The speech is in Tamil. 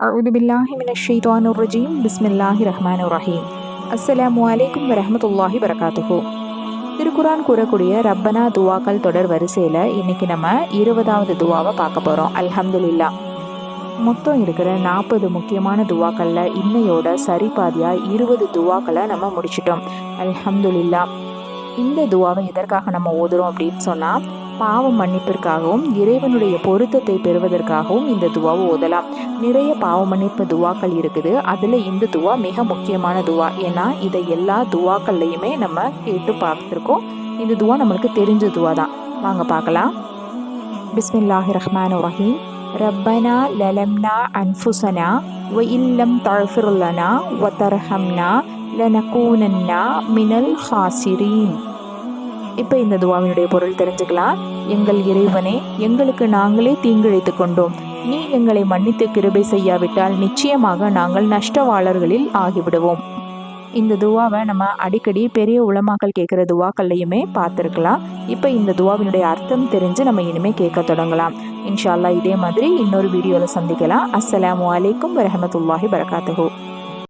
அவுது பில்லாஹி மினஷீத்வானு ரஜீம் பிஸ்மில்லாஹி ரஹ்மான் ரஹீம் அஸ்ஸலாமு அலைக்கும் வரமத்துல்லாஹி வரகாத்துஹோ திருக்குரான் கூறக்கூடிய ரப்பனா துவாக்கள் தொடர் வரிசையில் இன்றைக்கி நம்ம இருபதாவது துவாவை பார்க்க போகிறோம் அல்ஹம்துல்லா மொத்தம் இருக்கிற நாற்பது முக்கியமான துவாக்களில் இன்னையோட சரிபாதியாக இருபது துவாக்களை நம்ம முடிச்சிட்டோம். அல்ஹம்துல்லா இந்த துவாவை எதற்காக நம்ம ஓதுறோம் அப்படின்னு சொன்னால் பாவம் மன்னிப்பிற்காகவும் இறைவனுடைய பொருத்தத்தை பெறுவதற்காகவும் இந்த துவாவை ஓதலாம். நிறைய பாவ மன்னிப்பு துவாக்கள் இருக்குது. அதில் இந்த துவா மிக முக்கியமான துவா. ஏன்னா இதை எல்லா துவாக்கள்லையுமே நம்ம கேட்டு பார்த்துருக்கோம். இந்த துவா நம்மளுக்கு தெரிஞ்ச துவா தான். வாங்க பார்க்கலாம். பிஸ்மில்லாஹி ரஹ்மான் ரஹீம். ரப்பனா லலம்னா அன்ஃபுசனா ஒ இல்லம் தழ்ஃபிருல்லனா ஒ தர்ஹம்னா லனகூனன்னா மினல் ஹாசிரீன். இப்போ இந்த துவாவினுடைய பொருள் தெரிஞ்சுக்கலாம். எங்கள் இறைவனே எங்களுக்கு நாங்களே தீங்கிழைத்து கொண்டோம். நீ எங்களை மன்னித்து கிருபை செய்யாவிட்டால் நிச்சயமாக நாங்கள் நஷ்டவாளர்களில் ஆகிவிடுவோம். இந்த துவாவை நம்ம அடிக்கடி பெரிய உளமாக்கல் கேட்குற துவாக்கள்லையுமே பார்த்துருக்கலாம். இப்போ இந்த துவாவினுடைய அர்த்தம் தெரிஞ்சு நம்ம இனிமேல் கேட்க தொடங்கலாம். இன்ஷால்லா இதே மாதிரி இன்னொரு வீடியோவில் சந்திக்கலாம். அஸ்லாம் அலைக்கும் வரமத்துல்லாஹி வரகாத்துஹூ